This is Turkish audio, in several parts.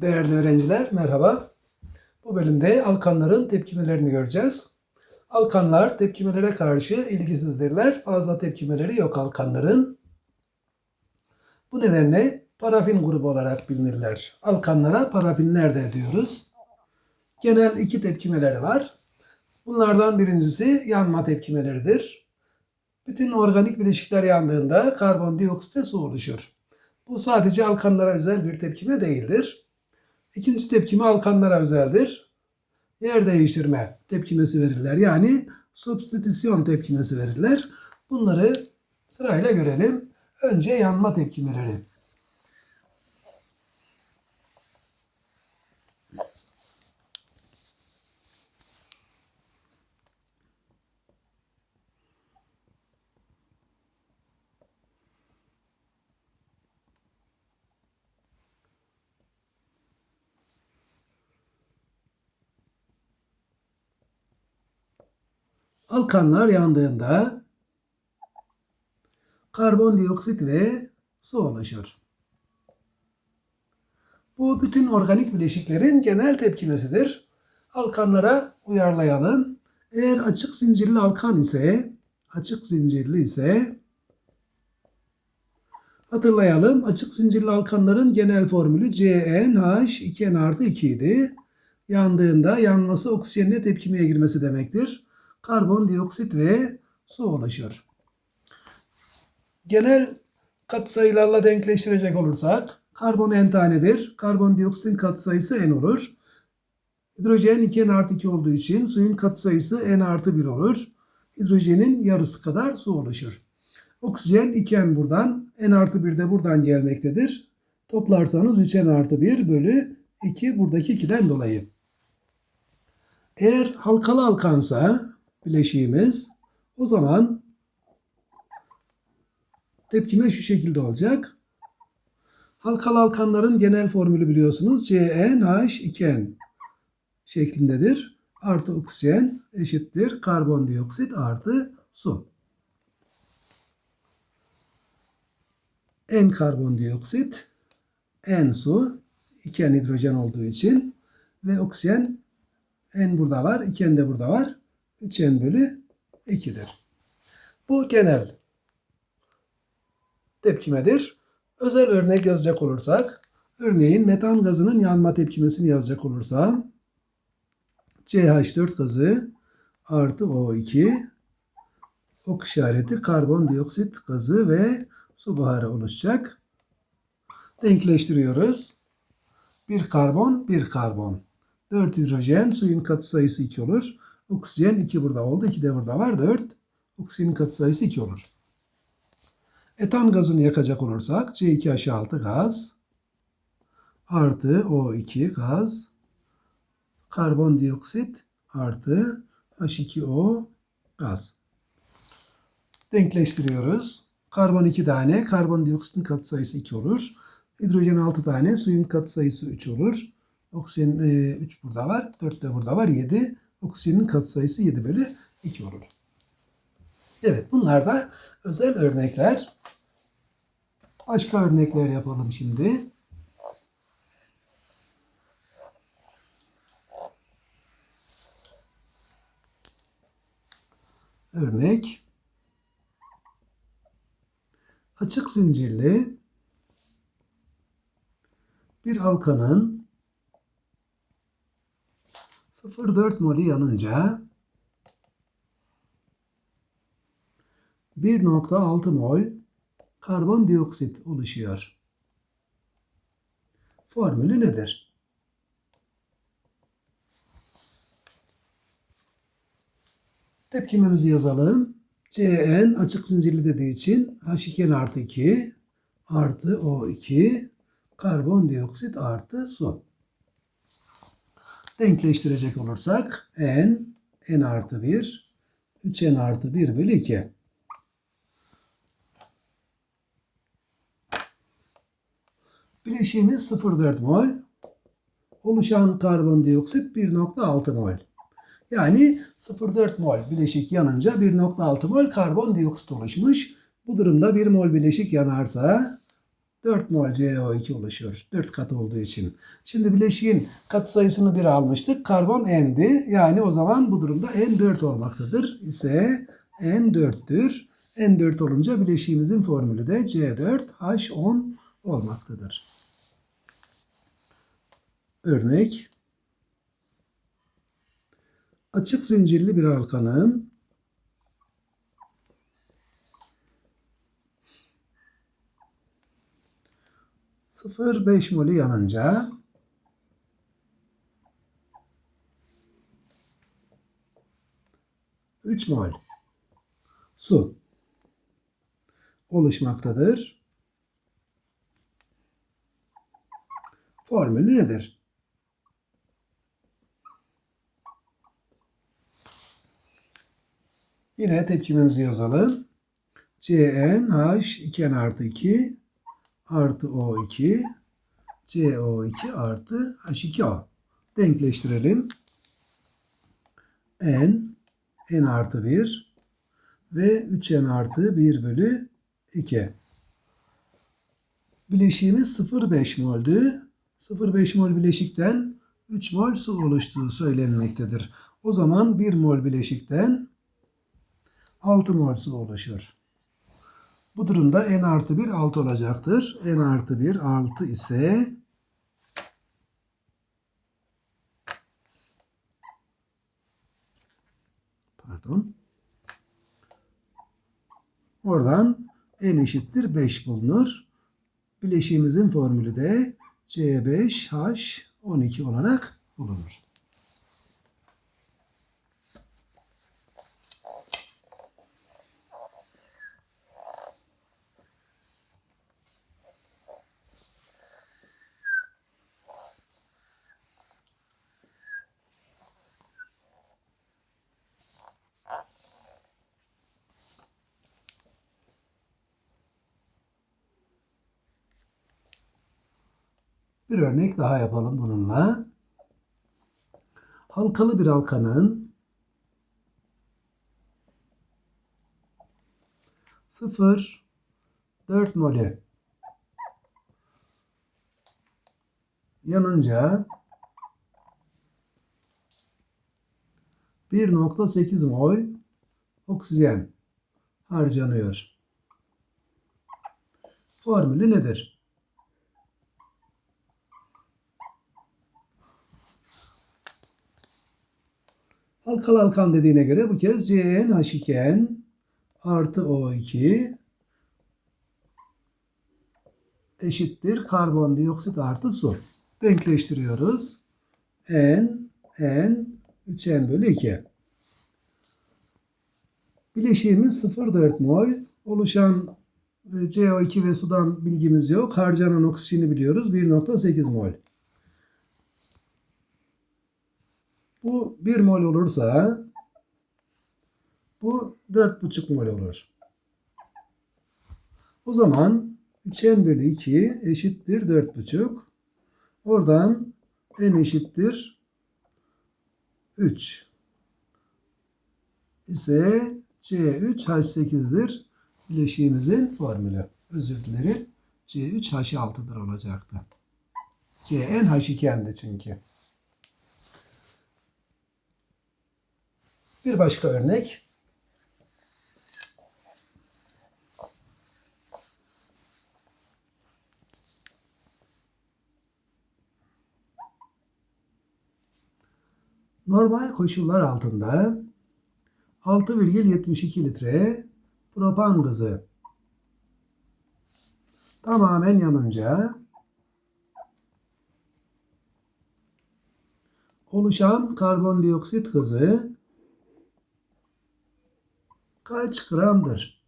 Değerli öğrenciler merhaba. Bu bölümde alkanların tepkimelerini göreceğiz. Alkanlar tepkimelere karşı ilgisizdirler. Fazla tepkimeleri yok alkanların. Bu nedenle parafin grubu olarak bilinirler. Alkanlara parafinler de diyoruz. Genel iki tepkimeleri var. Bunlardan birincisi yanma tepkimeleridir. Bütün organik bileşikler yandığında karbondioksit oluşur. Bu sadece alkanlara özel bir tepkime değildir. İkinci tepkime alkanlara özeldir. Yer değiştirme tepkimesi verirler. Yani substitüsyon tepkimesi verirler. Bunları sırayla görelim. Önce yanma tepkimeleri. Alkanlar yandığında karbondioksit ve su oluşur. Bu bütün organik bileşiklerin genel tepkimesidir. Alkanlara uyarlayalım. Eğer açık zincirli alkan ise, açık zincirli ise hatırlayalım. Açık zincirli alkanların genel formülü CnH2n artı 2 idi. Yandığında yanması oksijenle tepkimeye girmesi demektir karbondioksit ve su oluşur. Genel katsayılarla denkleştirecek olursak karbon n tanedir. Karbondioksitin katsayısı n olur. Hidrojen 2n artı 2 olduğu için suyun katsayısı n artı 1 olur. Hidrojenin yarısı kadar su oluşur. Oksijen 2n buradan, n artı 1 de buradan gelmektedir. Toplarsanız 3n artı 1 bölü 2 buradaki 2'den dolayı. Eğer halkalı alkansa bileşiğimiz. O zaman tepkime şu şekilde olacak. Halkalı alkanların genel formülü biliyorsunuz. CnH2n şeklindedir. Artı oksijen eşittir karbondioksit artı su. N karbondioksit, N su, 2N hidrojen olduğu için ve oksijen N burada var, 2N de burada var. 3n bölü 2'dir. Bu genel tepkimedir. Özel örnek yazacak olursak, örneğin metan gazının yanma tepkimesini yazacak olursam, CH4 gazı artı O2 ok işareti karbondioksit gazı ve su buharı oluşacak. Denkleştiriyoruz. Bir karbon, bir karbon. 4 hidrojen, suyun katsayısı 2 olur. Oksijen 2 burada oldu. 2 de burada var. 4. Oksijenin katsayısı 2 olur. Etan gazını yakacak olursak C2H6 gaz artı O2 gaz karbondioksit artı H2O gaz. Denkleştiriyoruz. Karbon 2 tane, karbondioksitin katsayısı 2 olur. Hidrojen 6 tane, suyun katsayısı 3 olur. Oksijen 3 e, burada var, 4 de burada var, 7. Oksijenin katsayısı 7 bölü 2 olur. Evet bunlar da özel örnekler. Başka örnekler yapalım şimdi. Örnek açık zincirli bir alkanın 0,4 molü yanınca 1,6 mol karbondioksit oluşuyor. Formülü nedir? Tepkimemizi yazalım. Cn açık zincirli dediği için H2n artı 2 artı O2 karbondioksit artı su denkleştirecek olursak n, n artı 1, 3n artı 1 bölü 2. Bileşiğimiz 0,4 mol. Oluşan karbondioksit 1,6 mol. Yani 0,4 mol bileşik yanınca 1,6 mol karbondioksit oluşmuş. Bu durumda 1 mol bileşik yanarsa 4 mol CO2 oluşuyor. 4 kat olduğu için. Şimdi bileşiğin kat sayısını 1 almıştık. Karbon N'di. Yani o zaman bu durumda N 4 olmaktadır. ise N 4'tür. N 4 olunca bileşiğimizin formülü de C4H10 olmaktadır. Örnek Açık zincirli bir halkanın sıfır beş molü yanınca üç mol su oluşmaktadır. Formülü nedir? Yine tepkimimizi yazalım. CnH 2n artı 2 artı O2 CO2 artı H2O. Denkleştirelim. N N artı 1 ve 3N artı 1 bölü 2. Bileşiğimiz 0,5 moldü. 0,5 mol bileşikten 3 mol su oluştuğu söylenmektedir. O zaman 1 mol bileşikten 6 mol su oluşur. Bu durumda n artı 1 6 olacaktır. n artı 1 6 ise pardon oradan n eşittir 5 bulunur. Bileşiğimizin formülü de C5H12 olarak bulunur. Bir örnek daha yapalım bununla. Halkalı bir halkanın 0 4 molü yanınca 1.8 mol oksijen harcanıyor. Formülü nedir? Halkalı halkan dediğine göre bu kez CnH2n artı O2 eşittir karbondioksit artı su. Denkleştiriyoruz. N, N, 3N bölü 2. Bileşiğimiz 0,4 mol. Oluşan e, CO2 ve sudan bilgimiz yok. Harcanan oksijeni biliyoruz. 1.8 mol. Bu 1 mol olursa bu 4,5 mol olur. O zaman 3n bölü 2 eşittir 4,5. Oradan n eşittir 3 ise C3H8'dir bileşiğimizin formülü. Özür dilerim. C3H6'dır olacaktı. Cn H2n'di çünkü. Bir başka örnek. Normal koşullar altında 6,72 litre propan gazı tamamen yanınca oluşan karbondioksit gazı kaç gramdır?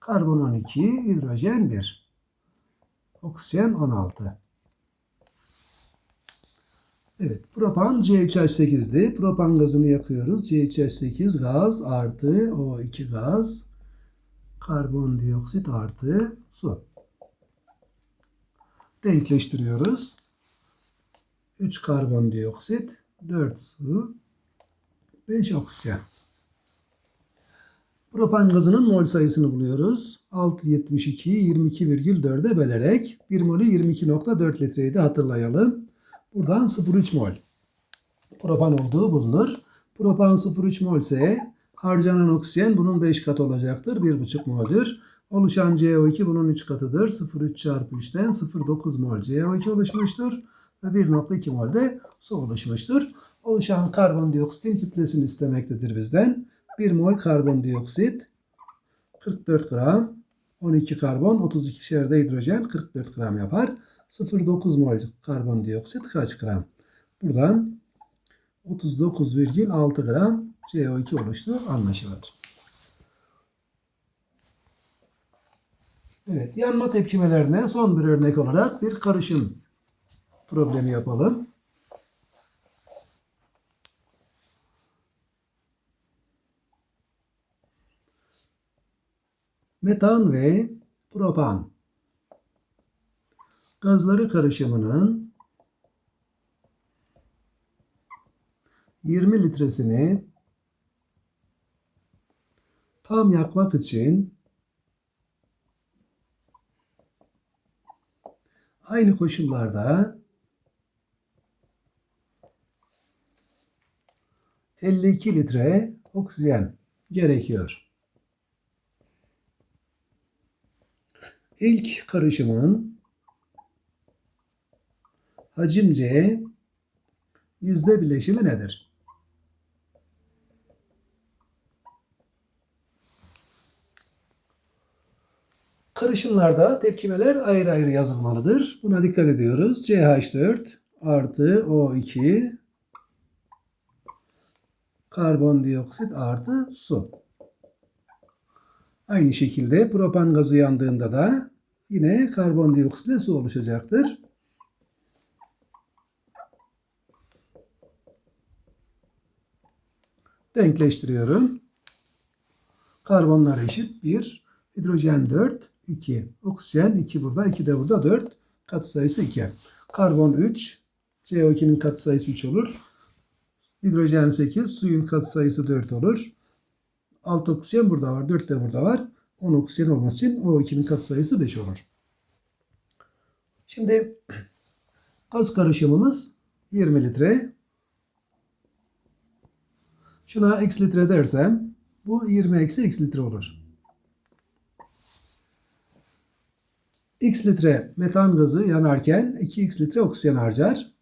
Karbon 12, hidrojen 1, oksijen 16. Evet, propan C3H8'di. Propan gazını yakıyoruz. C3H8 gaz artı O2 gaz, karbondioksit artı su. Denkleştiriyoruz. 3 karbondioksit, 4 su, 5 oksijen. Propan gazının mol sayısını buluyoruz. 672'yi 22,4'e bölerek 1 molü 22.4 litreydi hatırlayalım. Buradan 0,3 mol propan olduğu bulunur. Propan 0,3 mol ise harcanan oksijen bunun 5 katı olacaktır. 1,5 mol'dür. Oluşan CO2 bunun 3 katıdır. 0,3 çarpı 3'ten 0,9 mol CO2 oluşmuştur. Ve 1,2 mol de su oluşmuştur. Oluşan karbondioksitin kütlesini istemektedir bizden. 1 mol karbondioksit 44 gram, 12 karbon, 32 şerde hidrojen 44 gram yapar. 0,9 mol karbondioksit kaç gram? Buradan 39,6 gram CO2 oluştu anlaşılır. Evet, yanma tepkimelerine son bir örnek olarak bir karışım problemi yapalım. Metan ve propan gazları karışımının 20 litresini tam yakmak için aynı koşullarda 52 litre oksijen gerekiyor. İlk karışımın hacimce yüzde bileşimi nedir? Karışımlarda tepkimeler ayrı ayrı yazılmalıdır. Buna dikkat ediyoruz. CH4 artı O2 karbondioksit artı su. Aynı şekilde propan gazı yandığında da yine karbondioksit ile su oluşacaktır. Denkleştiriyorum. Karbonlar eşit 1, hidrojen 4, 2, oksijen 2 burada, 2 de burada 4, katsayısı 2. Karbon 3, CO2'nin katsayısı 3 olur. Hidrojen 8, suyun katsayısı 4 olur. 6 oksijen burada var, 4 de burada var. 10 oksijen olması için O2'nin katsayısı 5 olur. Şimdi gaz karışımımız 20 litre. Şuna x litre dersem bu 20 eksi x litre olur. x litre metan gazı yanarken 2x litre oksijen harcar.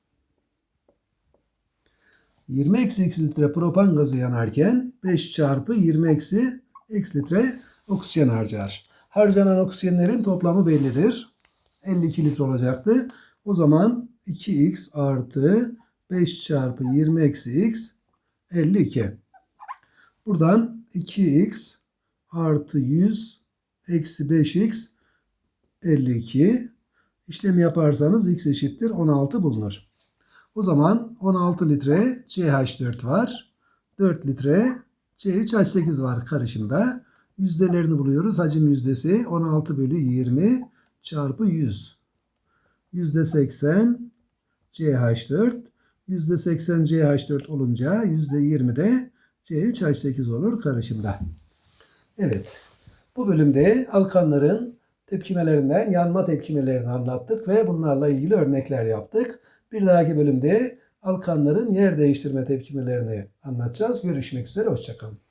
20 eksi x litre propan gazı yanarken 5 çarpı 20 eksi x litre oksijen harcar. Harcanan oksijenlerin toplamı bellidir. 52 litre olacaktı. O zaman 2x artı 5 çarpı 20 eksi x 52. Buradan 2x artı 100 eksi 5x 52. İşlem yaparsanız x eşittir 16 bulunur. O zaman 16 litre CH4 var. 4 litre C3H8 var karışımda. Yüzdelerini buluyoruz. Hacim yüzdesi 16 bölü 20 çarpı 100. Yüzde 80 CH4. Yüzde 80 CH4 olunca yüzde 20 de C3H8 olur karışımda. Evet. Bu bölümde alkanların tepkimelerinden yanma tepkimelerini anlattık ve bunlarla ilgili örnekler yaptık. Bir dahaki bölümde alkanların yer değiştirme tepkimelerini anlatacağız. Görüşmek üzere, hoşçakalın.